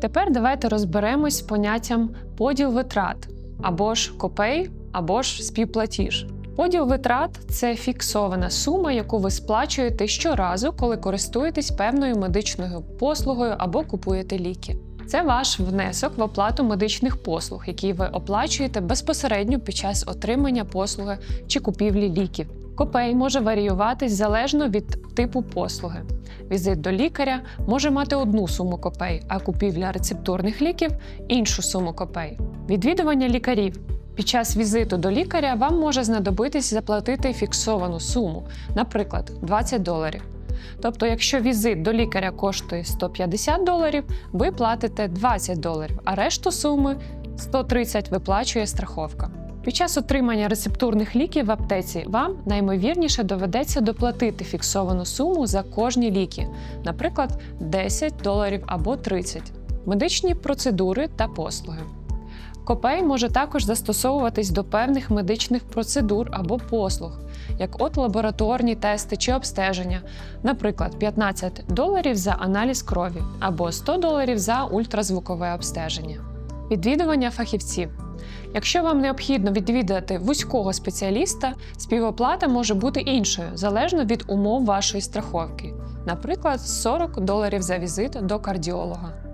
Тепер давайте розберемось з поняттям поділ витрат або ж копей, або ж співплатіж. Поділ витрат це фіксована сума, яку ви сплачуєте щоразу, коли користуєтесь певною медичною послугою або купуєте ліки. Це ваш внесок в оплату медичних послуг, які ви оплачуєте безпосередньо під час отримання послуги чи купівлі ліків. Копей може варіюватись залежно від типу послуги. Візит до лікаря може мати одну суму копей, а купівля рецептурних ліків іншу суму копей. Відвідування лікарів. Під час візиту до лікаря вам може знадобитись заплатити фіксовану суму, наприклад, 20 доларів. Тобто, якщо візит до лікаря коштує 150 доларів, ви платите 20 доларів, а решту суми 130 виплачує страховка. Під час отримання рецептурних ліків в аптеці вам наймовірніше доведеться доплатити фіксовану суму за кожні ліки, наприклад, 10 доларів або 30. Медичні процедури та послуги. Копей може також застосовуватись до певних медичних процедур або послуг, як от лабораторні тести чи обстеження, наприклад, 15 доларів за аналіз крові або 100 доларів за ультразвукове обстеження. Відвідування фахівців. Якщо вам необхідно відвідати вузького спеціаліста, співоплата може бути іншою, залежно від умов вашої страховки, наприклад, 40 доларів за візит до кардіолога.